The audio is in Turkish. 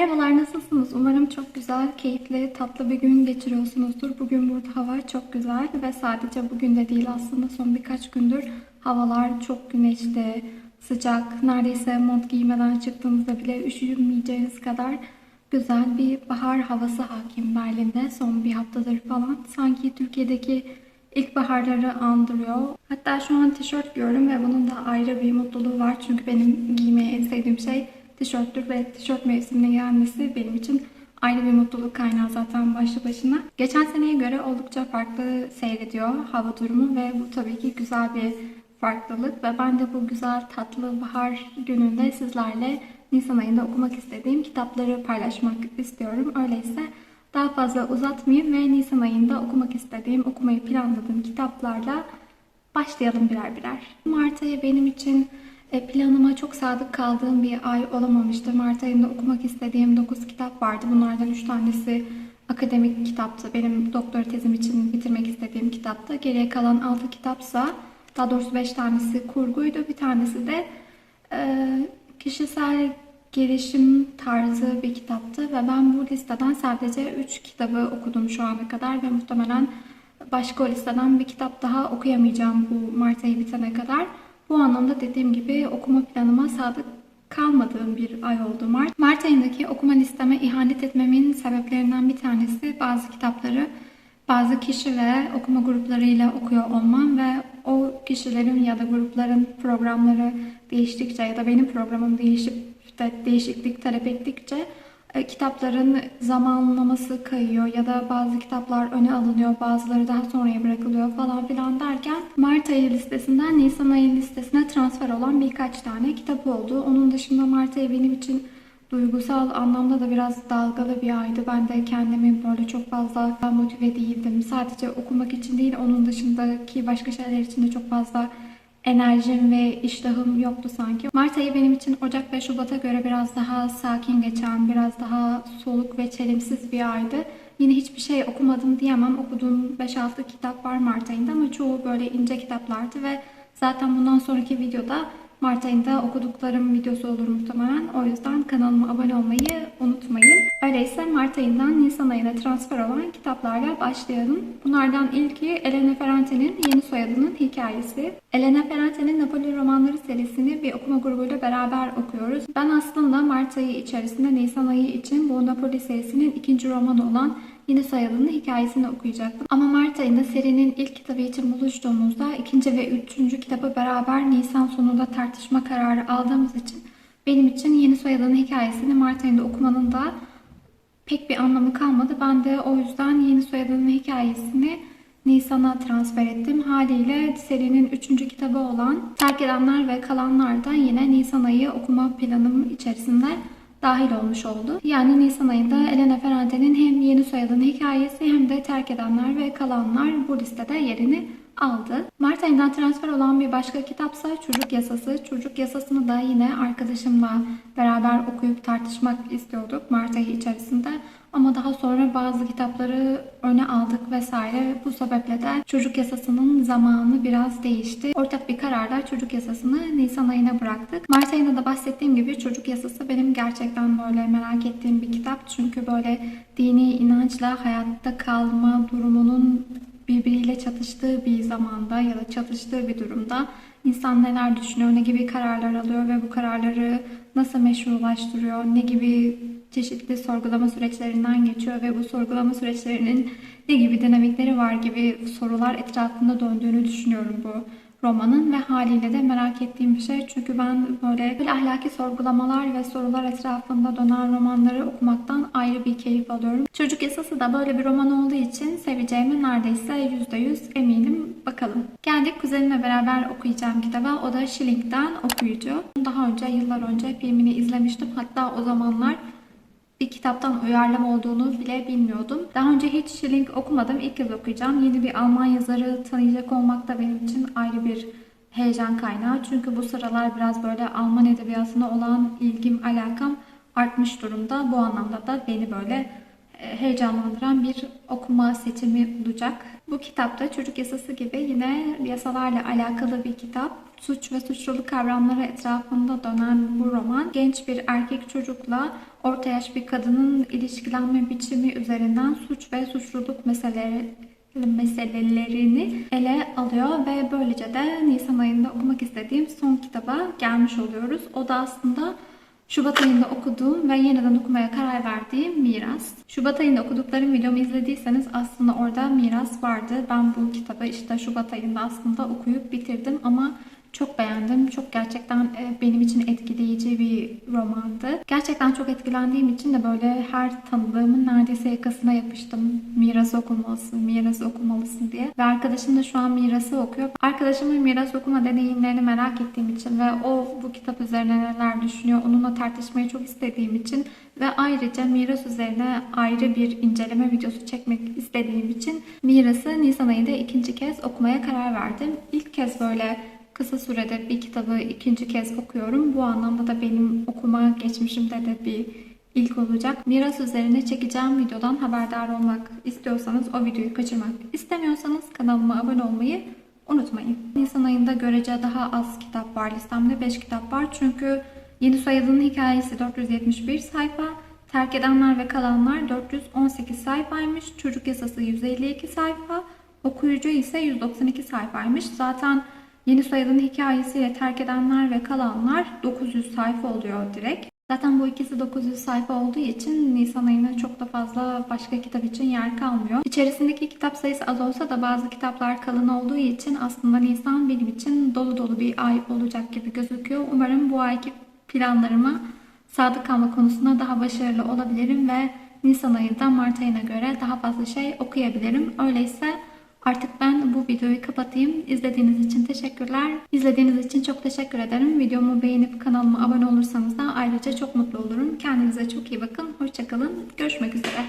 Merhabalar nasılsınız? Umarım çok güzel, keyifli, tatlı bir gün geçiriyorsunuzdur. Bugün burada hava çok güzel ve sadece bugün de değil aslında son birkaç gündür havalar çok güneşli, sıcak. Neredeyse mont giymeden çıktığınızda bile üşümeyeceğiniz kadar güzel bir bahar havası hakim Berlin'de son bir haftadır falan. Sanki Türkiye'deki ilkbaharları andırıyor. Hatta şu an tişört giyiyorum ve bunun da ayrı bir mutluluğu var. Çünkü benim giymeyi en sevdiğim şey tişörttür ve tişört mevsimine gelmesi benim için ayrı bir mutluluk kaynağı zaten başlı başına. Geçen seneye göre oldukça farklı seyrediyor hava durumu ve bu tabii ki güzel bir farklılık ve ben de bu güzel tatlı bahar gününde sizlerle Nisan ayında okumak istediğim kitapları paylaşmak istiyorum. Öyleyse daha fazla uzatmayayım ve Nisan ayında okumak istediğim, okumayı planladığım kitaplarla başlayalım birer birer. Mart ayı benim için e, planıma çok sadık kaldığım bir ay olamamıştı. Mart ayında okumak istediğim 9 kitap vardı. Bunlardan 3 tanesi akademik kitaptı. Benim doktora tezim için bitirmek istediğim kitaptı. Geriye kalan 6 kitapsa, daha doğrusu 5 tanesi kurguydu. Bir tanesi de e, kişisel gelişim tarzı bir kitaptı ve ben bu listeden sadece 3 kitabı okudum şu ana kadar ve muhtemelen başka listeden bir kitap daha okuyamayacağım bu Mart ayı bitene kadar. Bu anlamda dediğim gibi okuma planıma sadık kalmadığım bir ay oldu Mart. Mart ayındaki okuma listeme ihanet etmemin sebeplerinden bir tanesi bazı kitapları bazı kişi ve okuma gruplarıyla okuyor olmam ve o kişilerin ya da grupların programları değiştikçe ya da benim programım değişip de değişiklik talep ettikçe kitapların zamanlaması kayıyor ya da bazı kitaplar öne alınıyor, bazıları daha sonraya bırakılıyor falan filan derken Mart ayı listesinden Nisan ayı listesine transfer olan birkaç tane kitap oldu. Onun dışında Mart ayı benim için duygusal anlamda da biraz dalgalı bir aydı. Ben de kendimi böyle çok fazla motive değildim. Sadece okumak için değil, onun dışındaki başka şeyler için de çok fazla enerjim ve iştahım yoktu sanki. Mart ayı benim için Ocak ve Şubat'a göre biraz daha sakin geçen, biraz daha soluk ve çelimsiz bir aydı. Yine hiçbir şey okumadım diyemem. Okuduğum 5-6 kitap var Mart ayında ama çoğu böyle ince kitaplardı ve zaten bundan sonraki videoda Mart ayında okuduklarım videosu olur muhtemelen. O yüzden kanalıma abone olmayı unutmayın. Öyleyse Mart ayından Nisan ayına transfer olan kitaplarla başlayalım. Bunlardan ilki Elena Ferrante'nin Yeni Soyadının Hikayesi. Elena Ferrante'nin Napoli romanları serisini bir okuma grubuyla beraber okuyoruz. Ben aslında Mart ayı içerisinde Nisan ayı için bu Napoli serisinin ikinci romanı olan Yeni Soyadının hikayesini okuyacaktım. Ama Mart ayında serinin ilk kitabı için buluştuğumuzda ikinci ve üçüncü kitabı beraber Nisan sonunda tartışma kararı aldığımız için benim için Yeni Soyadının hikayesini Mart ayında okumanın da pek bir anlamı kalmadı. Ben de o yüzden Yeni Soyadının hikayesini Nisan'a transfer ettim. Haliyle serinin üçüncü kitabı olan Terk Edenler ve Kalanlar da yine Nisan ayı okuma planım içerisinde dahil olmuş oldu. Yani Nisan ayında Elena Ferrante'nin hem yeni soyadının hikayesi hem de terk edenler ve kalanlar bu listede yerini aldı. Mart ayından transfer olan bir başka kitapsa Çocuk Yasası. Çocuk Yasasını da yine arkadaşımla beraber okuyup tartışmak istiyorduk Mart ayı içerisinde. Ama daha sonra bazı kitapları öne aldık vesaire. Bu sebeple de çocuk yasasının zamanı biraz değişti. Ortak bir kararla çocuk yasasını Nisan ayına bıraktık. Mart ayında da bahsettiğim gibi çocuk yasası benim gerçekten böyle merak ettiğim bir kitap. Çünkü böyle dini inançla hayatta kalma durumunun birbiriyle çatıştığı bir zamanda ya da çatıştığı bir durumda insan neler düşünüyor, ne gibi kararlar alıyor ve bu kararları nasıl meşrulaştırıyor, ne gibi çeşitli sorgulama süreçlerinden geçiyor ve bu sorgulama süreçlerinin ne gibi dinamikleri var gibi sorular etrafında döndüğünü düşünüyorum bu romanın ve haliyle de merak ettiğim bir şey. Çünkü ben böyle, böyle ahlaki sorgulamalar ve sorular etrafında dönen romanları okumaktan ayrı bir keyif alıyorum. Çocuk Yasası da böyle bir roman olduğu için seveceğime neredeyse %100 eminim. Bakalım. Geldik kuzenimle beraber okuyacağım kitaba. O da Schilling'den okuyucu. Daha önce, yıllar önce filmini izlemiştim. Hatta o zamanlar bir kitaptan uyarlama olduğunu bile bilmiyordum. Daha önce hiç Schilling okumadım. İlk kez okuyacağım. Yeni bir Alman yazarı tanıyacak olmak da benim için ayrı bir heyecan kaynağı. Çünkü bu sıralar biraz böyle Alman edebiyatına olan ilgim, alakam artmış durumda. Bu anlamda da beni böyle heyecanlandıran bir okuma seçimi olacak. Bu kitapta çocuk yasası gibi yine yasalarla alakalı bir kitap. Suç ve suçluluk kavramları etrafında dönen bu roman genç bir erkek çocukla orta yaş bir kadının ilişkilenme biçimi üzerinden suç ve suçluluk meseleleri meselelerini ele alıyor ve böylece de Nisan ayında okumak istediğim son kitaba gelmiş oluyoruz. O da aslında Şubat ayında okuduğum ve yeniden okumaya karar verdiğim Miras. Şubat ayında okuduklarım videomu izlediyseniz aslında orada Miras vardı. Ben bu kitabı işte Şubat ayında aslında okuyup bitirdim ama çok beğendim. Çok gerçekten e, benim için etkileyici bir romandı. Gerçekten çok etkilendiğim için de böyle her tanıdığımın neredeyse yakasına yapıştım. Miras okumalısın, miras okumalısın diye. Ve arkadaşım da şu an mirası okuyor. Arkadaşımın miras okuma deneyimlerini merak ettiğim için ve o bu kitap üzerine neler düşünüyor onunla tartışmayı çok istediğim için ve ayrıca miras üzerine ayrı bir inceleme videosu çekmek istediğim için mirası Nisan ayında ikinci kez okumaya karar verdim. İlk kez böyle kısa sürede bir kitabı ikinci kez okuyorum. Bu anlamda da benim okuma geçmişimde de bir ilk olacak. Miras üzerine çekeceğim videodan haberdar olmak istiyorsanız o videoyu kaçırmak istemiyorsanız kanalıma abone olmayı unutmayın. Nisan ayında görece daha az kitap var listemde 5 kitap var çünkü Yeni Soyadının Hikayesi 471 sayfa, Terk Edenler ve Kalanlar 418 sayfaymış, Çocuk Yasası 152 sayfa, Okuyucu ise 192 sayfaymış. Zaten Yeni soyadın hikayesiyle terk edenler ve kalanlar 900 sayfa oluyor direkt. Zaten bu ikisi 900 sayfa olduğu için Nisan ayına çok da fazla başka kitap için yer kalmıyor. İçerisindeki kitap sayısı az olsa da bazı kitaplar kalın olduğu için aslında Nisan benim için dolu dolu bir ay olacak gibi gözüküyor. Umarım bu ayki planlarıma sadık kalma konusunda daha başarılı olabilirim ve Nisan ayında Mart ayına göre daha fazla şey okuyabilirim. Öyleyse Artık ben bu videoyu kapatayım. İzlediğiniz için teşekkürler. İzlediğiniz için çok teşekkür ederim. Videomu beğenip kanalıma abone olursanız da ayrıca çok mutlu olurum. Kendinize çok iyi bakın. Hoşçakalın. Görüşmek üzere.